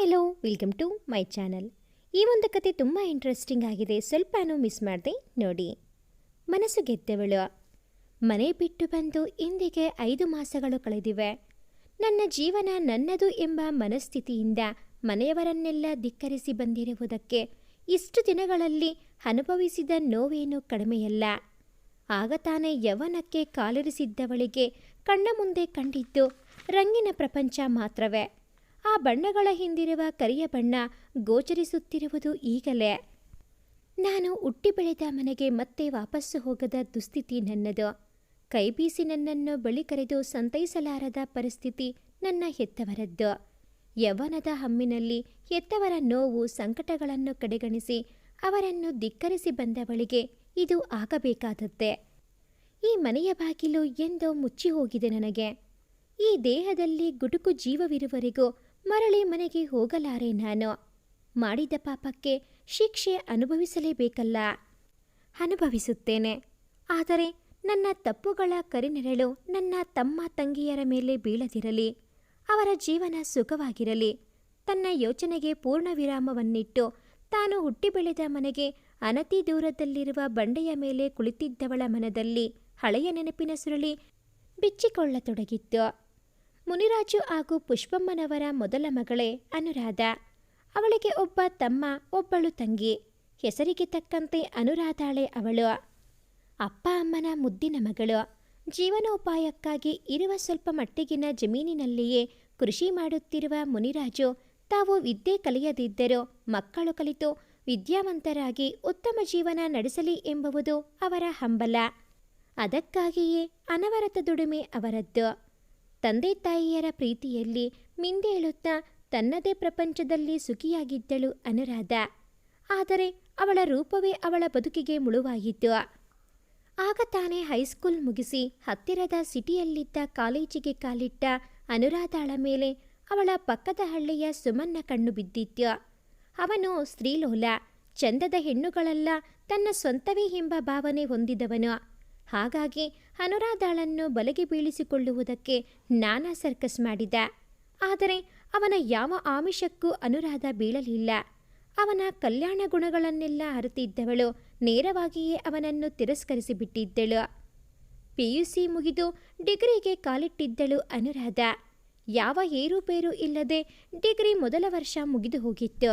Hi hello, welcome to my channel. ಈ ಒಂದು ಕತೆ ತುಂಬ ಇಂಟ್ರೆಸ್ಟಿಂಗ್ ಆಗಿದೆ. ಸ್ವಲ್ಪನೂ ಮಿಸ್ ಮಾಡಿದೆ ನೋಡಿ. ಮನಸ್ಸು ಗೆದ್ದವಳು ಮನೆ ಬಿಟ್ಟು ಬಂದು ಇಂದಿಗೆ ಐದು ಮಾಸಗಳು ಕಳೆದಿವೆ. ನನ್ನ ಜೀವನ ನನ್ನದು ಎಂಬ ಮನಸ್ಥಿತಿಯಿಂದ ಮನೆಯವರನ್ನೆಲ್ಲ ಧಿಕ್ಕರಿಸಿ ಬಂದಿರುವುದಕ್ಕೆ ಇಷ್ಟು ದಿನಗಳಲ್ಲಿ ಅನುಭವಿಸಿದ ನೋವೇನು ಕಡಿಮೆಯಲ್ಲ. ಆಗ ತಾನೇ ಯವನಕ್ಕೆ ಕಾಲಿರಿಸಿದ್ದವಳಿಗೆ ಕಣ್ಣ ಮುಂದೆ ಕಂಡಿದ್ದು ರಂಗಿನ ಪ್ರಪಂಚ ಮಾತ್ರವೇ. ಆ ಬಣ್ಣಗಳ ಹಿಂದಿರುವ ಕರಿಯ ಬಣ್ಣ ಗೋಚರಿಸುತ್ತಿರುವುದು ಈಗಲೇ. ನಾನು ಹುಟ್ಟಿ ಬೆಳೆದ ಮನೆಗೆ ಮತ್ತೆ ವಾಪಸ್ಸು ಹೋಗದ ದುಸ್ಥಿತಿ ನನ್ನದು. ಕೈಬೀಸಿ ನನ್ನನ್ನು ಬಳಿ ಕರೆದು ಸಂತೈಸಲಾರದ ಪರಿಸ್ಥಿತಿ ನನ್ನ ಹೆತ್ತವರದ್ದು. ಯವನದ ಹಮ್ಮಿನಲ್ಲಿ ಹೆತ್ತವರ ನೋವು ಸಂಕಟಗಳನ್ನು ಕಡೆಗಣಿಸಿ ಅವರನ್ನು ಧಿಕ್ಕರಿಸಿ ಬಂದವಳಿಗೆ ಇದು ಆಗಬೇಕಾದದ್ದೇ. ಈ ಮನೆಯ ಬಾಗಿಲು ಎಂದೋ ಮುಚ್ಚಿ ಹೋಗಿದೆ ನನಗೆ. ಈ ದೇಹದಲ್ಲಿ ಗುಡುಕು ಜೀವವಿರುವವರೆಗೂ ಮರಳಿ ಮನೆಗೆ ಹೋಗಲಾರೆ ನಾನು. ಮಾಡಿದ ಪಾಪಕ್ಕೆ ಶಿಕ್ಷೆ ಅನುಭವಿಸಲೇಬೇಕಲ್ಲ. ಅನುಭವಿಸುತ್ತೇನೆ. ಆದರೆ ನನ್ನ ತಪ್ಪುಗಳ ಕರಿನೆರಳು ನನ್ನ ತಮ್ಮ ತಂಗಿಯರ ಮೇಲೆ ಬೀಳದಿರಲಿ. ಅವರ ಜೀವನ ಸುಖವಾಗಿರಲಿ. ತನ್ನ ಯೋಚನೆಗೆ ಪೂರ್ಣ ವಿರಾಮವನ್ನಿಟ್ಟು ತಾನು ಹುಟ್ಟಿ ಬೆಳೆದ ಮನೆಗೆ ಅನತಿ ದೂರದಲ್ಲಿರುವ ಬಂಡೆಯ ಮೇಲೆ ಕುಳಿತಿದ್ದವಳ ಮನದಲ್ಲಿ ಹಳೆಯ ನೆನಪಿನ ಸುರುಳಿ ಬಿಚ್ಚಿಕೊಳ್ಳತೊಡಗಿತ್ತು. ಮುನಿರಾಜು ಹಾಗೂ ಪುಷ್ಪಮ್ಮನವರ ಮೊದಲ ಮಗಳೇ ಅನುರಾಧ. ಅವಳಿಗೆ ಒಬ್ಬ ತಮ್ಮ, ಒಬ್ಬಳು ತಂಗಿ. ಹೆಸರಿಗೆ ತಕ್ಕಂತೆ ಅನುರಾಧಾಳೆ ಅವಳು. ಅಪ್ಪ, ಅಮ್ಮನ ಮುದ್ದಿನ ಮಗಳು. ಜೀವನೋಪಾಯಕ್ಕಾಗಿ ಇರುವ ಸ್ವಲ್ಪ ಮಟ್ಟಿಗಿನ ಜಮೀನಿನಲ್ಲಿಯೇ ಕೃಷಿ ಮಾಡುತ್ತಿರುವ ಮುನಿರಾಜು ತಾವು ವಿದ್ಯೆ ಕಲಿಯದಿದ್ದರೂ ಮಕ್ಕಳು ಕಲಿತು ವಿದ್ಯಾವಂತರಾಗಿ ಉತ್ತಮ ಜೀವನ ನಡೆಸಲಿ ಎಂಬುವುದು ಅವರ ಹಂಬಲ. ಅದಕ್ಕಾಗಿಯೇ ಅನವರತ ದುಡಿಮೆ ಅವರದ್ದು. ತಂದೆ ತಾಯಿಯರ ಪ್ರೀತಿಯಲ್ಲಿ ಮಿಂದೇಳುತ್ತಾ ತನ್ನದೇ ಪ್ರಪಂಚದಲ್ಲಿ ಸುಖಿಯಾಗಿದ್ದಳು ಅನುರಾಧ. ಆದರೆ ಅವಳ ರೂಪವೇ ಅವಳ ಬದುಕಿಗೆ ಮುಳುವಾಗಿತ್ತು. ಆಗ ತಾನೇ ಹೈಸ್ಕೂಲ್ ಮುಗಿಸಿ ಹತ್ತಿರದ ಸಿಟಿಯಲ್ಲಿದ್ದ ಕಾಲೇಜಿಗೆ ಕಾಲಿಟ್ಟ ಅನುರಾಧಾಳ ಮೇಲೆ ಅವಳ ಪಕ್ಕದ ಹಳ್ಳಿಯ ಸುಮನ್ನ ಕಣ್ಣು ಬಿದ್ದಿತ್ತು. ಅವನು ಸ್ತ್ರೀಲೋಲ, ಚಂದದ ಹೆಣ್ಣುಗಳೆಲ್ಲ, ತನ್ನ ಸ್ವಂತವೇ ಎಂಬ ಭಾವನೆ ಹೊಂದಿದವನು. ಹಾಗಾಗಿ ಅನುರಾಧಾಳನ್ನು ಬಲೆಗೆ ಬೀಳಿಸಿಕೊಳ್ಳುವುದಕ್ಕೆ ನಾನಾ ಸರ್ಕಸ್ ಮಾಡಿದ. ಆದರೆ ಅವನ ಯಾವ ಆಮಿಷಕ್ಕೂ ಅನುರಾಧ ಬೀಳಲಿಲ್ಲ. ಅವನ ಕಲ್ಯಾಣ ಗುಣಗಳನ್ನೆಲ್ಲ ಅರಿತಿದ್ದವಳು ನೇರವಾಗಿಯೇ ಅವನನ್ನು ತಿರಸ್ಕರಿಸಿಬಿಟ್ಟಿದ್ದಳು. ಸಿ ಮುಗಿದು ಡಿಗ್ರಿಗೆ ಕಾಲಿಟ್ಟಿದ್ದಳು ಅನುರಾಧ. ಯಾವ ಏರುಪೇರು ಇಲ್ಲದೆ ಡಿಗ್ರಿ ಮೊದಲ ವರ್ಷ ಮುಗಿದು ಹೋಗಿತ್ತು.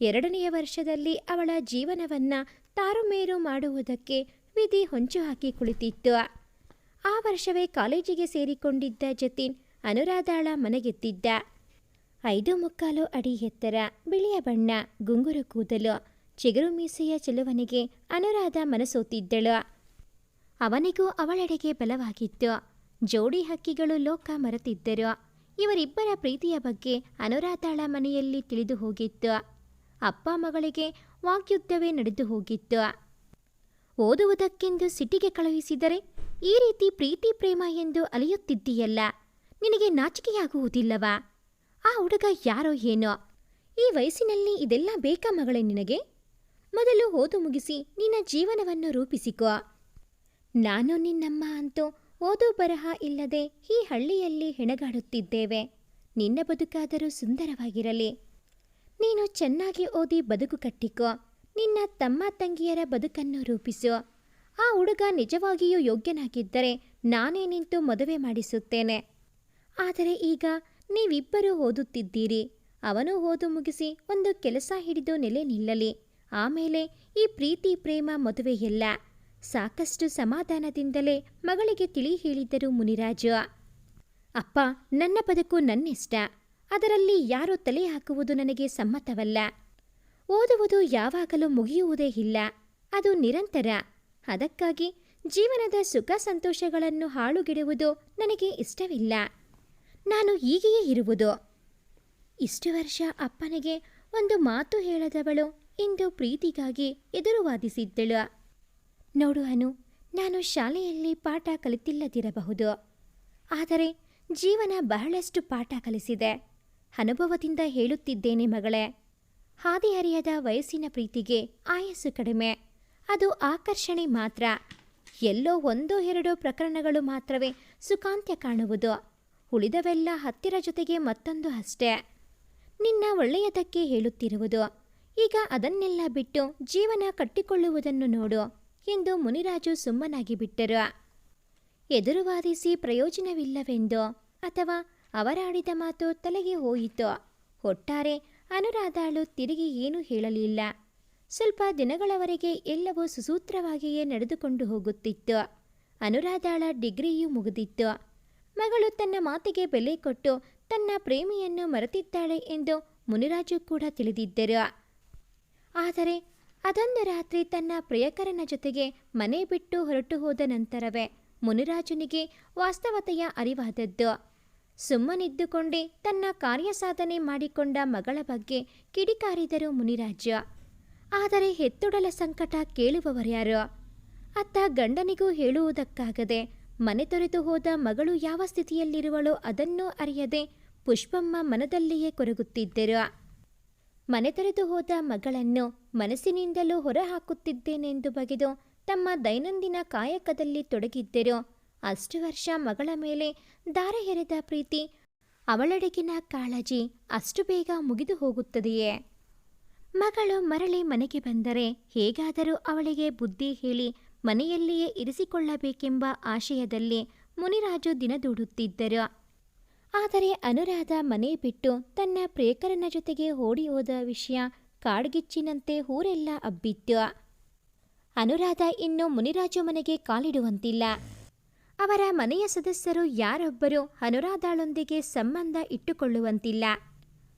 ಎರಡನೆಯ ವರ್ಷದಲ್ಲಿ ಅವಳ ಜೀವನವನ್ನ ತಾರುಮೇರು ಮಾಡುವುದಕ್ಕೆ ವಿಧಿ ಹೊಂಚು ಹಾಕಿ ಕುಳಿತಿತ್ತು. ಆ ವರ್ಷವೇ ಕಾಲೇಜಿಗೆ ಸೇರಿಕೊಂಡಿದ್ದ ಜತಿನ್ ಅನುರಾಧಾಳ ಮನೆಗೆತ್ತಿದ್ದ. ಐದು ಮುಕ್ಕಾಲು ಅಡಿ ಎತ್ತರ ಬಿಳಿಯ ಬಣ್ಣ, ಗುಂಗುರ ಕೂದಲು, ಚಿಗುರು ಮೀಸೆಯ ಚೆಲುವನಿಗೆ ಅನುರಾಧ ಮನಸೋತಿದ್ದಳು. ಅವನಿಗೂ ಅವಳೆಡೆಗೆ ಬಲವಾಗಿತ್ತು. ಜೋಡಿ ಹಕ್ಕಿಗಳು ಲೋಕ ಮರೆತಿದ್ದರು. ಇವರಿಬ್ಬರ ಪ್ರೀತಿಯ ಬಗ್ಗೆ ಅನುರಾಧಾಳ ಮನೆಯಲ್ಲಿ ತಿಳಿದು ಹೋಗಿತ್ತು. ಅಪ್ಪ ಮಗಳಿಗೆ ವಾಗ್ಯುದ್ಧವೇ ನಡೆದು ಹೋಗಿತ್ತು. ಓದುವುದಕ್ಕೆಂದು ಸಿಟಿಗೆ ಕಳುಹಿಸಿದರೆ ಈ ರೀತಿ ಪ್ರೀತಿ ಪ್ರೇಮ ಎಂದು ಅಲಿಯುತ್ತಿದ್ದೀಯಲ್ಲ. ನಿನಗೆ ನಾಚಿಕೆಯಾಗುವುದಿಲ್ಲವಾ? ಆ ಹುಡುಗ ಯಾರೋ ಏನೋ? ಈ ವಯಸ್ಸಿನಲ್ಲಿ ಇದೆಲ್ಲ ಬೇಕಾ ಮಗಳೇ ನಿನಗೆ? ಮೊದಲು ಓದು ಮುಗಿಸಿ ನಿನ್ನ ಜೀವನವನ್ನು ರೂಪಿಸಿಕೋ. ನಾನು ನಿನ್ನಮ್ಮ ಅಂತೂ ಓದು ಬರಹ ಇಲ್ಲದೆ ಈ ಹಳ್ಳಿಯಲ್ಲಿ ಹೆಣಗಾಡುತ್ತಿದ್ದೇವೆ. ನಿನ್ನ ಬದುಕಾದರೂ ಸುಂದರವಾಗಿರಲಿ. ನೀನು ಚೆನ್ನಾಗಿ ಓದಿ ಬದುಕು ಕಟ್ಟಿಕೋ. ನಿನ್ನ ತಮ್ಮ ತಂಗಿಯರ ಬದುಕನ್ನು ರೂಪಿಸು. ಆ ಹುಡುಗ ನಿಜವಾಗಿಯೂ ಯೋಗ್ಯನಾಗಿದ್ದರೆ ನಾನೇ ನಿಂತು ಮದುವೆ ಮಾಡಿಸುತ್ತೇನೆ. ಆದರೆ ಈಗ ನೀವಿಬ್ಬರೂ ಓದುತ್ತಿದ್ದೀರಿ. ಅವನು ಓದು ಮುಗಿಸಿ ಒಂದು ಕೆಲಸ ಹಿಡಿದು ನೆಲೆ ನಿಲ್ಲಲಿ. ಆಮೇಲೆ ಈ ಪ್ರೀತಿ, ಪ್ರೇಮ ಮದುವೆಯಲ್ಲ ಸಾಕಷ್ಟು ಸಮಾಧಾನದಿಂದಲೇ ಮಗಳಿಗೆ ತಿಳಿ ಹೇಳಿದ್ದರು ಮುನಿರಾಜು. ಅಪ್ಪ, ನನ್ನ ಬದುಕು ನನ್ನಿಷ್ಟ. ಅದರಲ್ಲಿ ಯಾರೂ ತಲೆ ಹಾಕುವುದು ನನಗೆ ಸಮ್ಮತವಲ್ಲ. ಓದುವುದು ಯಾವಾಗಲೂ ಮುಗಿಯುವುದೇ ಇಲ್ಲ. ಅದು ನಿರಂತರ. ಅದಕ್ಕಾಗಿ ಜೀವನದ ಸುಖ ಸಂತೋಷಗಳನ್ನು ಹಾಳುಗೆಡುವುದು ನನಗೆ ಇಷ್ಟವಿಲ್ಲ. ನಾನು ಹೀಗೆಯೇ ಇರುವುದು. ಇಷ್ಟು ವರ್ಷ ಅಪ್ಪನಿಗೆ ಒಂದು ಮಾತು ಹೇಳದವಳು ಇಂದು ಪ್ರೀತಿಗಾಗಿ ಎದುರು ವಾದಿಸಿದ್ದಳು ನೋಡು ಅನು, ನಾನು ಶಾಲೆಯಲ್ಲಿ ಪಾಠ ಕಲಿತಿಲ್ಲದಿರಬಹುದು. ಆದರೆ ಜೀವನ ಬಹಳಷ್ಟು ಪಾಠ ಕಲಿಸಿದೆ. ಅನುಭವದಿಂದ ಹೇಳುತ್ತಿದ್ದೇನೆ ಮಗಳೇ. ಹಾದಿಹರಿಯದ ವಯಸ್ಸಿನ ಪ್ರೀತಿಗೆ ಆಯಸ್ಸು ಕಡಿಮೆ. ಅದು ಆಕರ್ಷಣೆ ಮಾತ್ರ. ಎಲ್ಲೋ ಒಂದೋ ಎರಡೋ ಪ್ರಕರಣಗಳು ಮಾತ್ರವೇ ಸುಖಾಂತ್ಯ ಕಾಣುವುದು. ಉಳಿದವೆಲ್ಲ ಹತ್ತಿರ ಜೊತೆಗೆ ಮತ್ತೊಂದು ಅಷ್ಟೇ. ನಿನ್ನ ಒಳ್ಳೆಯದಕ್ಕೆ ಹೇಳುತ್ತಿರುವುದು. ಈಗ ಅದನ್ನೆಲ್ಲ ಬಿಟ್ಟು ಜೀವನ ಕಟ್ಟಿಕೊಳ್ಳುವುದನ್ನು ನೋಡು ಎಂದು ಮುನಿರಾಜು ಸುಮ್ಮನಾಗಿ ಬಿಟ್ಟರು. ಎದುರುವಾದಿಸಿ ಪ್ರಯೋಜನವಿಲ್ಲವೆಂದು ಅಥವಾ ಅವರಾಡಿದ ಮಾತು ತಲೆಗೆ ಹೋಯಿತು. ಒಟ್ಟಾರೆ ಅನುರಾಧಾಳು ತಿರುಗಿ ಏನೂ ಹೇಳಲಿಲ್ಲ. ಸ್ವಲ್ಪ ದಿನಗಳವರೆಗೆ ಎಲ್ಲವೂ ಸುಸೂತ್ರವಾಗಿಯೇ ನಡೆದುಕೊಂಡು ಹೋಗುತ್ತಿತ್ತು. ಅನುರಾಧಾಳ ಡಿಗ್ರಿಯೂ ಮುಗಿದಿತ್ತು. ಮಗಳು ತನ್ನ ಮಾತಿಗೆ ಬೆಲೆ ಕೊಟ್ಟು ತನ್ನ ಪ್ರೇಮಿಯನ್ನು ಮರೆತಿದ್ದಾಳೆ ಎಂದು ಮುನಿರಾಜು ಕೂಡ ತಿಳಿದಿದ್ದರು. ಆದರೆ ಅದೊಂದು ರಾತ್ರಿ ತನ್ನ ಪ್ರಿಯಕರನ ಜೊತೆಗೆ ಮನೆ ಬಿಟ್ಟು ಹೊರಟು ಹೋದ ನಂತರವೇ ಮುನಿರಾಜನಿಗೆ ವಾಸ್ತವತೆಯ ಅರಿವಾದದ್ದು. ಸುಮ್ಮನಿದ್ದುಕೊಂಡೇ ತನ್ನ ಕಾರ್ಯಸಾಧನೆ ಮಾಡಿಕೊಂಡ ಮಗಳ ಬಗ್ಗೆ ಕಿಡಿಕಾರಿದರು ಮುನಿರಾಜ ಆದರೆ ಹೆತ್ತೊಡಲ ಸಂಕಟ ಕೇಳುವವರ್ಯಾರು ಅತ್ತ ಗಂಡನಿಗೂ ಹೇಳುವುದಕ್ಕಾಗದೆ ಮನೆ ತೊರೆದು ಹೋದ ಮಗಳು ಯಾವ ಸ್ಥಿತಿಯಲ್ಲಿರುವಳೋ ಅದನ್ನೂ ಅರಿಯದೆ ಪುಷ್ಪಮ್ಮ ಮನದಲ್ಲಿಯೇ ಕೊರಗುತ್ತಿದ್ದರು. ಮನೆ ತೊರೆದು ಹೋದ ಮಗಳನ್ನು ಮನಸ್ಸಿನಿಂದಲೂ ಹೊರಹಾಕುತ್ತಿದ್ದೇನೆಂದು ಬಗೆದು ತಮ್ಮ ದೈನಂದಿನ ಕಾಯಕದಲ್ಲಿ ತೊಡಗಿದ್ದರು. ಅಷ್ಟು ವರ್ಷ ಮಗಳ ಮೇಲೆ ದಾರ ಎರೆದ ಪ್ರೀತಿ, ಅವಳೆಡೆಗಿನ ಕಾಳಜಿ ಅಷ್ಟು ಬೇಗ ಮುಗಿದು ಹೋಗುತ್ತದೆಯೇ? ಮಗಳು ಮರಳಿ ಮನೆಗೆ ಬಂದರೆ ಹೇಗಾದರೂ ಅವಳಿಗೆ ಬುದ್ಧಿ ಹೇಳಿ ಮನೆಯಲ್ಲಿಯೇ ಇರಿಸಿಕೊಳ್ಳಬೇಕೆಂಬ ಆಶಯದಲ್ಲಿ ಮುನಿರಾಜು ದಿನದೂಡುತ್ತಿದ್ದರು. ಆದರೆ ಅನುರಾಧ ಮನೆ ಬಿಟ್ಟು ತನ್ನ ಪ್ರಿಯಕರನ ಜೊತೆಗೆ ಓಡಿ ಹೋದ ವಿಷಯ ಕಾಡ್ಗಿಚ್ಚಿನಂತೆ ಊರೆಲ್ಲ ಅಬ್ಬಿತ್ತು ಅನುರಾಧ ಇನ್ನು ಮುನಿರಾಜು ಮನೆಗೆ ಕಾಲಿಡುವಂತಿಲ್ಲ. ಅವರ ಮನೆಯ ಸದಸ್ಯರು ಯಾರೊಬ್ಬರು ಅನುರಾಧಾಳೊಂದಿಗೆ ಸಂಬಂಧ ಇಟ್ಟುಕೊಳ್ಳುವಂತಿಲ್ಲ.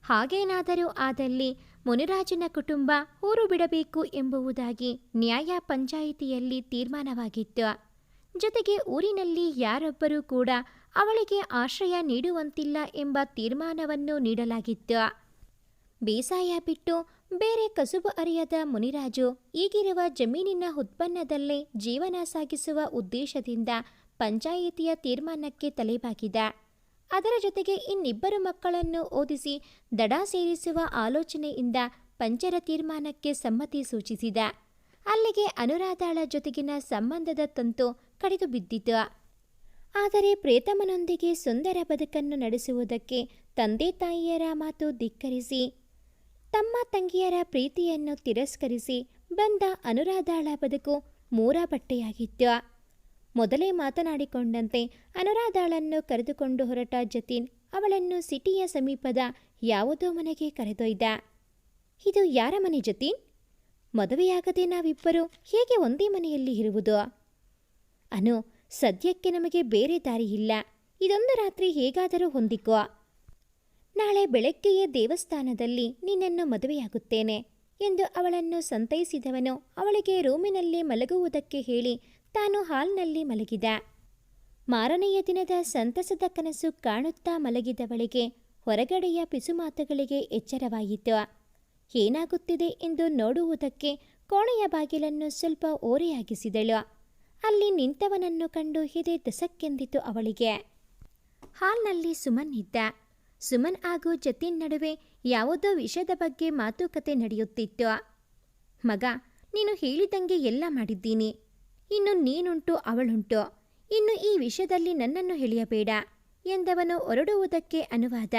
ಹಾಗೇನಾದರೂ ಆದಲ್ಲಿ ಮುನಿರಾಜನ ಕುಟುಂಬ ಊರು ಬಿಡಬೇಕು ಎಂಬುವುದಾಗಿ ನ್ಯಾಯ ಪಂಚಾಯಿತಿಯಲ್ಲಿ ತೀರ್ಮಾನವಾಗಿತ್ತು. ಜೊತೆಗೆ ಊರಿನಲ್ಲಿ ಯಾರೊಬ್ಬರೂ ಕೂಡ ಅವಳಿಗೆ ಆಶ್ರಯ ನೀಡುವಂತಿಲ್ಲ ಎಂಬ ತೀರ್ಮಾನವನ್ನು ನೀಡಲಾಗಿತ್ತು. ಬೇಸಾಯ ಬಿಟ್ಟು ಬೇರೆ ಕಸುಬು ಅರಿಯದ ಮುನಿರಾಜು ಈಗಿರುವ ಜಮೀನಿನ ಉತ್ಪನ್ನದಲ್ಲೇ ಜೀವನ ಸಾಗಿಸುವ ಉದ್ದೇಶದಿಂದ ಪಂಚಾಯಿತಿಯ ತೀರ್ಮಾನಕ್ಕೆ ತಲೆಬಾಗಿದ. ಅದರ ಜೊತೆಗೆ ಇನ್ನಿಬ್ಬರು ಮಕ್ಕಳನ್ನು ಓದಿಸಿ ದಡ ಸೇರಿಸುವ ಆಲೋಚನೆಯಿಂದ ಪಂಚರ ತೀರ್ಮಾನಕ್ಕೆ ಸಮ್ಮತಿ ಸೂಚಿಸಿದ. ಅಲ್ಲಿಗೆ ಅನುರಾಧಾಳ ಜೊತೆಗಿನ ಸಂಬಂಧದ ತಂತು ಕಡಿದು ಬಿದ್ದಿತು ಆದರೆ ಪ್ರೇತಮನೊಂದಿಗೆ ಸುಂದರ ಬದುಕನ್ನು ನಡೆಸುವುದಕ್ಕೆ ತಂದೆ ತಾಯಿಯರ ಮಾತು ಧಿಕ್ಕರಿಸಿ, ತಮ್ಮ ತಂಗಿಯರ ಪ್ರೀತಿಯನ್ನು ತಿರಸ್ಕರಿಸಿ ಬಂದ ಅನುರಾಧಾಳ ಬದುಕು ಮೂರ ಬಟ್ಟೆಯಾಗಿತ್ತು ಮೊದಲೇ ಮಾತನಾಡಿಕೊಂಡಂತೆ ಅನುರಾಧಾಳನ್ನು ಕರೆದುಕೊಂಡು ಹೊರಟ ಜತಿನ್ ಅವಳನ್ನು ಸಿಟಿಯ ಸಮೀಪದ ಯಾವುದೋ ಮನೆಗೆ ಕರೆದೊಯ್ದ. ಇದು ಯಾರ ಮನೆ ಜತಿನ್? ಮದುವೆಯಾಗದೆ ನಾವಿಬ್ಬರು ಹೇಗೆ ಒಂದೇ ಮನೆಯಲ್ಲಿ ಇರುವುದು? ಅನು, ಸದ್ಯಕ್ಕೆ ನಮಗೆ ಬೇರೆ ದಾರಿ ಇಲ್ಲ. ಇದೊಂದು ರಾತ್ರಿ ಹೇಗಾದರೂ ಹೊಂದಿಕೋ. ನಾಳೆ ಬೆಳಗ್ಗೆಯ ದೇವಸ್ಥಾನದಲ್ಲಿ ನಿನ್ನನ್ನು ಮದುವೆಯಾಗುತ್ತೇನೆ ಎಂದು ಅವಳನ್ನು ಸಂತೈಸಿದವನು ಅವಳಿಗೆ ರೂಮಿನಲ್ಲಿ ಮಲಗುವುದಕ್ಕೆ ಹೇಳಿ ತಾನು ಹಾಲ್ನಲ್ಲಿ ಮಲಗಿದ. ಮಾರನೆಯ ದಿನದ ಸಂತಸದ ಕನಸು ಕಾಣುತ್ತಾ ಮಲಗಿದವಳಿಗೆ ಹೊರಗಡೆಯ ಪಿಸುಮಾತುಗಳಿಗೆ ಎಚ್ಚರವಾಯಿತು ಏನಾಗುತ್ತಿದೆ ಎಂದು ನೋಡುವುದಕ್ಕೆ ಕೋಣೆಯ ಬಾಗಿಲನ್ನು ಸ್ವಲ್ಪ ಓರೆಯಾಗಿಸಿದಳು. ಅಲ್ಲಿ ನಿಂತವನನ್ನು ಕಂಡು ಹಿದೆ ದಸಕ್ಕೆಂದಿತು ಅವಳಿಗೆ. ಹಾಲ್ನಲ್ಲಿ ಸುಮನ್ ಇದ್ದ. ಸುಮನ್ ಹಾಗೂ ಜತಿನ್ ನಡುವೆ ಯಾವುದೋ ವಿಷಯದ ಬಗ್ಗೆ ಮಾತುಕತೆ ನಡೆಯುತ್ತಿತ್ತು. ಮಗ, ನೀನು ಹೇಳಿದಂಗೆ ಎಲ್ಲ ಮಾಡಿದ್ದೀನಿ. ಇನ್ನು ನೀನುಂಟು, ಅವಳುಂಟು. ಇನ್ನು ಈ ವಿಷಯದಲ್ಲಿ ನನ್ನನ್ನು ಹೇಳಿಯಬೇಡ, ಎಂದವನು ಹೊರಡುವುದಕ್ಕೆ ಅನುವಾದ.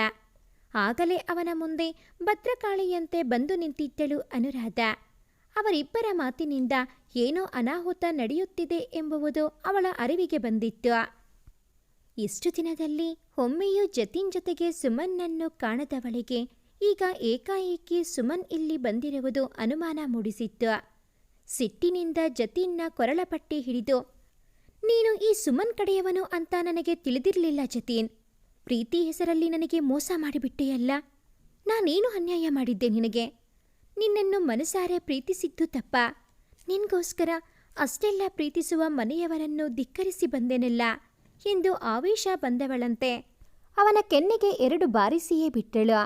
ಆಗಲೇ ಅವನ ಮುಂದೆ ಭದ್ರಕಾಳಿಯಂತೆ ಬಂದು ನಿಂತಿದ್ದಳು ಅನುರಾಧ. ಅವರಿಬ್ಬರ ಮಾತಿನಿಂದ ಏನೋ ಅನಾಹುತ ನಡೆಯುತ್ತಿದೆ ಎಂಬುವುದು ಅವಳ ಅರಿವಿಗೆ ಬಂದಿತ್ತು. ಇಷ್ಟು ದಿನದಲ್ಲಿ ಒಮ್ಮೆಯೂ ಜತಿನ್ ಜೊತೆಗೆ ಸುಮನ್ನನ್ನು ಕಾಣದವಳಿಗೆ ಈಗ ಏಕಾಏಕಿ ಸುಮನ್ ಇಲ್ಲಿ ಬಂದಿರುವುದು ಅನುಮಾನ ಮೂಡಿಸಿತ್ತು. ಸಿಟ್ಟಿನಿಂದ ಜತೀನ್ನ ಕೊರಳಪಟ್ಟಿ ಹಿಡಿದು, ನೀನು ಈ ಸುಮನ್ ಕಡೆಯವನು ಅಂತ ನನಗೆ ತಿಳಿದಿರಲಿಲ್ಲ ಜತೀನ್. ಪ್ರೀತಿ ಹೆಸರಲ್ಲಿ ನನಗೆ ಮೋಸ ಮಾಡಿಬಿಟ್ಟೆಯಲ್ಲ ನಾನೇನು ಅನ್ಯಾಯ ಮಾಡಿದ್ದೆ ನಿನಗೆ? ನಿನ್ನನ್ನು ಮನಸಾರೆ ಪ್ರೀತಿಸಿದ್ದು ತಪ್ಪ. ನಿನ್ಗೋಸ್ಕರ ಅಷ್ಟೆಲ್ಲ ಪ್ರೀತಿಸುವ ಮನೆಯವರನ್ನು ಧಿಕ್ಕರಿಸಿ ಬಂದೆನಲ್ಲ ಎಂದು ಆವೇಶ ಬಂದವಳಂತೆ. ಅವನ ಕೆನ್ನೆಗೆ ಎರಡು ಬಾರಿಸಿಯೇ ಬಿಟ್ಟಳು.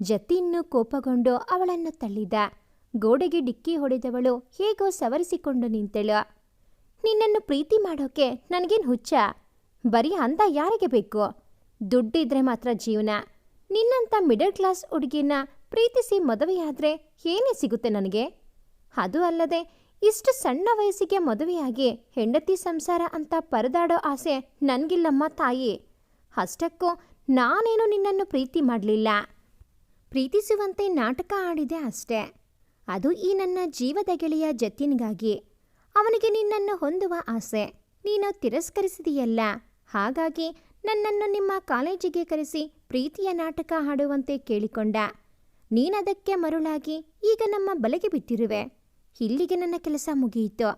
ಜತಿನ್ನು ಕೋಪಗೊಂಡು ಅವಳನ್ನು ತಳ್ಳಿದ. ಗೋಡೆಗೆ ಡಿಕ್ಕಿ ಹೊಡೆದವಳು ಹೇಗೋ ಸವರಿಸಿಕೊಂಡು ನಿಂತಳು. ನಿನ್ನನ್ನು ಪ್ರೀತಿ ಮಾಡೋಕೆ ನನಗೇನು ಹುಚ್ಚ? ಬರೀ ಅಂದ ಯಾರಿಗೆ ಬೇಕು? ದುಡ್ಡಿದ್ರೆ ಮಾತ್ರ ಜೀವನ. ನಿನ್ನಂಥ ಮಿಡಲ್ ಕ್ಲಾಸ್ ಹುಡುಗಿನ ಪ್ರೀತಿಸಿ ಮದುವೆಯಾದರೆ ಏನೇ ಸಿಗುತ್ತೆ ನನಗೆ? ಅದು ಅಲ್ಲದೆ ಇಷ್ಟು ಸಣ್ಣ ವಯಸ್ಸಿಗೆ ಮದುವೆಯಾಗಿ ಹೆಂಡತಿ ಸಂಸಾರ ಅಂತ ಪರದಾಡೋ ಆಸೆ ನನಗಿಲ್ಲಮ್ಮ ತಾಯಿ. ಅಷ್ಟಕ್ಕೂ ನಾನೇನು ನಿನ್ನನ್ನು ಪ್ರೀತಿ ಮಾಡಲಿಲ್ಲ. ಪ್ರೀತಿಸುವಂತೆ ನಾಟಕ ಆಡಿದೆ ಅಷ್ಟೇ. ಅದು ಈ ನನ್ನ ಜೀವದ ಗೆಳೆಯ ಜತಿನ್ಗಾಗಿ. ಅವನಿಗೆ ನಿನ್ನನ್ನು ಹೊಂದುವ ಆಸೆ, ನೀನು ತಿರಸ್ಕರಿಸಿದೆಯಲ್ಲ. ಹಾಗಾಗಿ ನನ್ನನ್ನು ನಿಮ್ಮ ಕಾಲೇಜಿಗೆ ಕರೆಸಿ ಪ್ರೀತಿಯ ನಾಟಕ ಹಾಡುವಂತೆ ಕೇಳಿಕೊಂಡ. ನೀನದಕ್ಕೆ ಮರುಳಾಗಿ ಈಗ ನಮ್ಮ ಬಲೆಗೆ ಬಿದ್ದಿರುವೆ. ಇಲ್ಲಿಗೆ ನನ್ನ ಕೆಲಸ ಮುಗಿಯಿತು